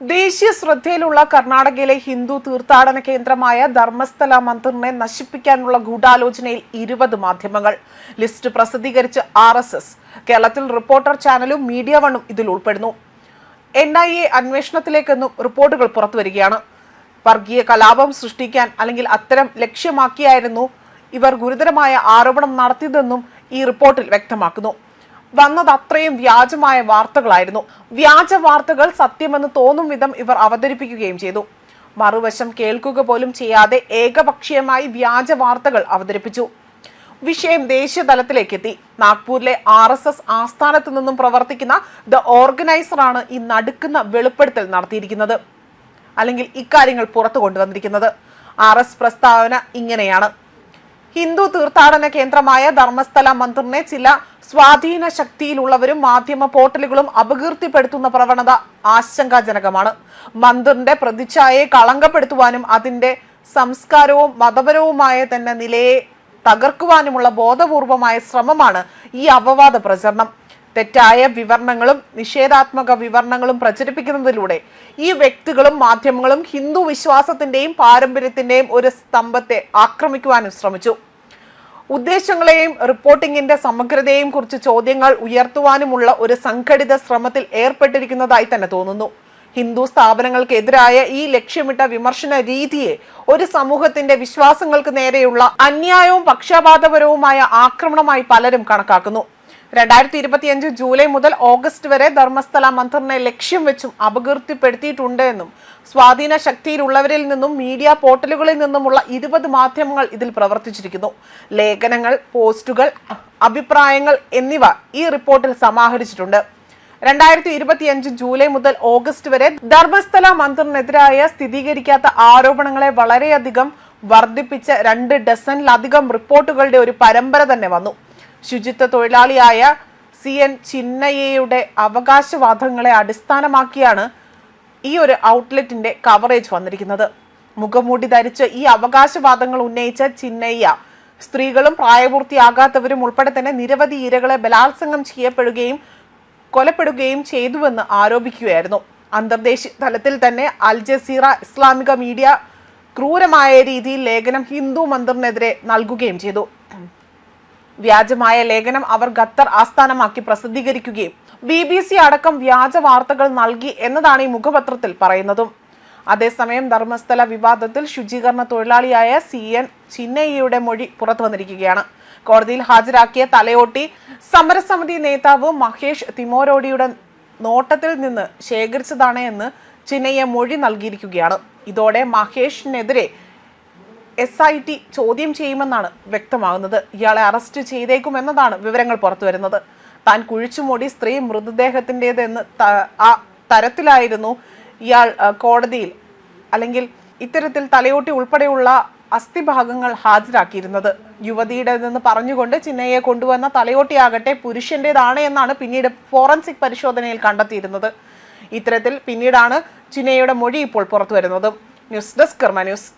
ദേശീയ ശ്രദ്ധയിലുള്ള കർണാടകയിലെ ഹിന്ദു തീർത്ഥാടന കേന്ദ്രമായ ധർമ്മസ്ഥല മന്ദിറിനെ നശിപ്പിക്കാനുള്ള ഗൂഢാലോചനയിൽ ഇരുപത് മാധ്യമങ്ങൾ. ലിസ്റ്റ് പ്രസിദ്ധീകരിച്ച് ആർ എസ് എസ് കേരളത്തിൽ റിപ്പോർട്ടർ ചാനലും മീഡിയ വണ്ണും ഇതിൽ ഉൾപ്പെടുന്നു. എൻ ഐ എ അന്വേഷണത്തിലേക്കെന്നും റിപ്പോർട്ടുകൾ പുറത്തുവരികയാണ്. വർഗീയ കലാപം സൃഷ്ടിക്കാൻ അല്ലെങ്കിൽ അത്തരം ലക്ഷ്യമാക്കിയായിരുന്നു ഇവർ ഗുരുതരമായ ആരോപണം നടത്തിയതെന്നും ഈ റിപ്പോർട്ടിൽ വ്യക്തമാക്കുന്നു. വന്നത് അത്രയും വ്യാജമായ വാർത്തകളായിരുന്നു. വ്യാജ വാർത്തകൾ സത്യമെന്ന് തോന്നും വിധം ഇവർ അവതരിപ്പിക്കുകയും ചെയ്തു. മറുവശം കേൾക്കുക പോലും ചെയ്യാതെ ഏകപക്ഷീയമായി വ്യാജ വാർത്തകൾ അവതരിപ്പിച്ചു. വിഷയം ദേശീയ തലത്തിലേക്ക് എത്തി നാഗ്പൂരിലെ ആർ എസ് എസ് ആസ്ഥാനത്ത് നിന്നും പ്രവർത്തിക്കുന്ന ദ ഓർഗനൈസറാണ് ഈ നടുക്കുന്ന വെളിപ്പെടുത്തൽ നടത്തിയിരിക്കുന്നത്. അല്ലെങ്കിൽ ഇക്കാര്യങ്ങൾ പുറത്തു കൊണ്ടുവന്നിരിക്കുന്നത് ആർ എസ് പ്രസ്താവന ഇങ്ങനെയാണ്. ഹിന്ദു തീർത്ഥാടന കേന്ദ്രമായ ധർമ്മസ്ഥല മന്ദിറിനെ ചില സ്വാധീന ശക്തിയിലുള്ളവരും മാധ്യമ പോർട്ടലുകളും അപകീർത്തിപ്പെടുത്തുന്ന പ്രവണത ആശങ്കാജനകമാണ്. മന്ദിറിന്റെ പ്രതിച്ഛായയെ കളങ്കപ്പെടുത്തുവാനും അതിന്റെ സംസ്കാരവും മതപരവുമായ തന്നെ നിലയെ തകർക്കുവാനുമുള്ള ബോധപൂർവമായ ശ്രമമാണ് ഈ അപവാദ പ്രചരണം. തെറ്റായ വിവരണങ്ങളും നിഷേധാത്മക വിവരണങ്ങളും പ്രചരിപ്പിക്കുന്നതിലൂടെ ഈ വ്യക്തികളും മാധ്യമങ്ങളും ഹിന്ദു വിശ്വാസത്തിന്റെയും പാരമ്പര്യത്തിന്റെയും ഒരു സ്തംഭത്തെ ആക്രമിക്കുവാനും ശ്രമിച്ചു. ഉദ്ദേശങ്ങളെയും റിപ്പോർട്ടിംഗിന്റെ സമഗ്രതയെയും കുറിച്ച് ചോദ്യങ്ങൾ ഉയർത്തുവാനുമുള്ള ഒരു സംഘടിത ശ്രമത്തിൽ ഏർപ്പെട്ടിരിക്കുന്നതായി തന്നെ തോന്നുന്നു. ഹിന്ദു സ്ഥാപനങ്ങൾക്കെതിരായ ഈ ലക്ഷ്യമിട്ട വിമർശന രീതിയെ ഒരു സമൂഹത്തിന്റെ വിശ്വാസങ്ങൾക്ക് നേരെയുള്ള അന്യായവും പക്ഷപാതപരവുമായ ആക്രമണമായി പലരും കണക്കാക്കുന്നു. രണ്ടായിരത്തി ഇരുപത്തിയഞ്ച് ജൂലൈ മുതൽ ഓഗസ്റ്റ് വരെ ധർമ്മസ്ഥല മന്ദിറിനെ ലക്ഷ്യം വെച്ചും അപകീർത്തിപ്പെടുത്തിയിട്ടുണ്ട് എന്നും സ്വാധീന ശക്തിയിലുള്ളവരിൽ നിന്നും മീഡിയ പോർട്ടലുകളിൽ നിന്നുമുള്ള ഇരുപത് മാധ്യമങ്ങൾ ഇതിൽ പ്രവർത്തിച്ചിരിക്കുന്നു. ലേഖനങ്ങൾ പോസ്റ്റുകൾ അഭിപ്രായങ്ങൾ എന്നിവ ഈ റിപ്പോർട്ടിൽ സമാഹരിച്ചിട്ടുണ്ട്. രണ്ടായിരത്തി ഇരുപത്തിയഞ്ച് ജൂലൈ മുതൽ ഓഗസ്റ്റ് വരെ ധർമ്മസ്ഥല മന്ദിറിനെതിരായ സ്ഥിരീകരിക്കാത്ത ആരോപണങ്ങളെ വളരെയധികം വർദ്ധിപ്പിച്ച രണ്ട് ഡസനിലധികം റിപ്പോർട്ടുകളുടെ ഒരു പരമ്പര തന്നെ വന്നു. ശുചിത്വ തൊഴിലാളിയായ സി എൻ ചിന്നയ്യയുടെ അവകാശവാദങ്ങളെ അടിസ്ഥാനമാക്കിയാണ് ഈ ഒരു ഔട്ട്ലെറ്റിന്റെ കവറേജ് വന്നിരിക്കുന്നത്. മുഖമൂടി ധരിച്ച് ഈ അവകാശവാദങ്ങൾ ഉന്നയിച്ച ചിന്നയ്യ സ്ത്രീകളും പ്രായപൂർത്തിയാകാത്തവരും ഉൾപ്പെടെ തന്നെ നിരവധി ഇരകളെ ബലാത്സംഗം ചെയ്യപ്പെടുകയും കൊലപ്പെടുകയും ചെയ്തുവെന്ന് ആരോപിക്കുകയായിരുന്നു. അന്തർദേശീയ തലത്തിൽ തന്നെ അൽ ജസീറ ഇസ്ലാമിക മീഡിയ ക്രൂരമായ രീതിയിൽ ലേഖനം ഹിന്ദു മന്ദിറിനെതിരെ നൽകുകയും ചെയ്തു. വ്യാജമായ ലേഖനം അവർ ഖത്തർ ആസ്ഥാനമാക്കി പ്രസിദ്ധീകരിക്കുകയും ബി ബി സി അടക്കം വ്യാജ വാർത്തകൾ നൽകി എന്നതാണ് ഈ മുഖപത്രത്തിൽ പറയുന്നതും. അതേസമയം ധർമ്മസ്ഥല വിവാദത്തിൽ ശുചീകരണ തൊഴിലാളിയായ സി എൻ ചിന്നയ്യയുടെ മൊഴി പുറത്തു വന്നിരിക്കുകയാണ് കോടതിയിൽ ഹാജരാക്കിയ തലയോട്ടി സമരസമിതി നേതാവ് മഹേഷ് തിമോരോഡിയുടെ നോട്ടത്തിൽ നിന്ന് ശേഖരിച്ചതാണ് എന്ന് ചിന്നയ്യ മൊഴി നൽകിയിരിക്കുകയാണ്. ഇതോടെ മഹേഷിനെതിരെ എസ് ഐ ടി ചോദ്യം ചെയ്യുമെന്നാണ് വ്യക്തമാകുന്നത്. ഇയാളെ അറസ്റ്റ് ചെയ്തേക്കുമെന്നതാണ് വിവരങ്ങൾ പുറത്തുവരുന്നത്. താൻ കുഴിച്ചുമൂടി സ്ത്രീ മൃതദേഹത്തിന്റെതെന്ന് ആ തരത്തിലായിരുന്നു ഇയാൾ കോടതിയിൽ അല്ലെങ്കിൽ ഇത്തരത്തിൽ തലയോട്ടി ഉൾപ്പെടെയുള്ള അസ്ഥിഭാഗങ്ങൾ ഹാജരാക്കിയിരുന്നത്. യുവതിയുടെ നിന്ന് പറഞ്ഞുകൊണ്ട് ചിന്നയെ കൊണ്ടുവന്ന തലയോട്ടിയാകട്ടെ പുരുഷന്റേതാണ് എന്നാണ് പിന്നീട് ഫോറൻസിക് പരിശോധനയിൽ കണ്ടെത്തിയിരുന്നത്. ഇത്തരത്തിൽ പിന്നീടാണ് ചിന്നയുടെ മൊഴി ഇപ്പോൾ പുറത്തുവരുന്നത്. News desk Karma news.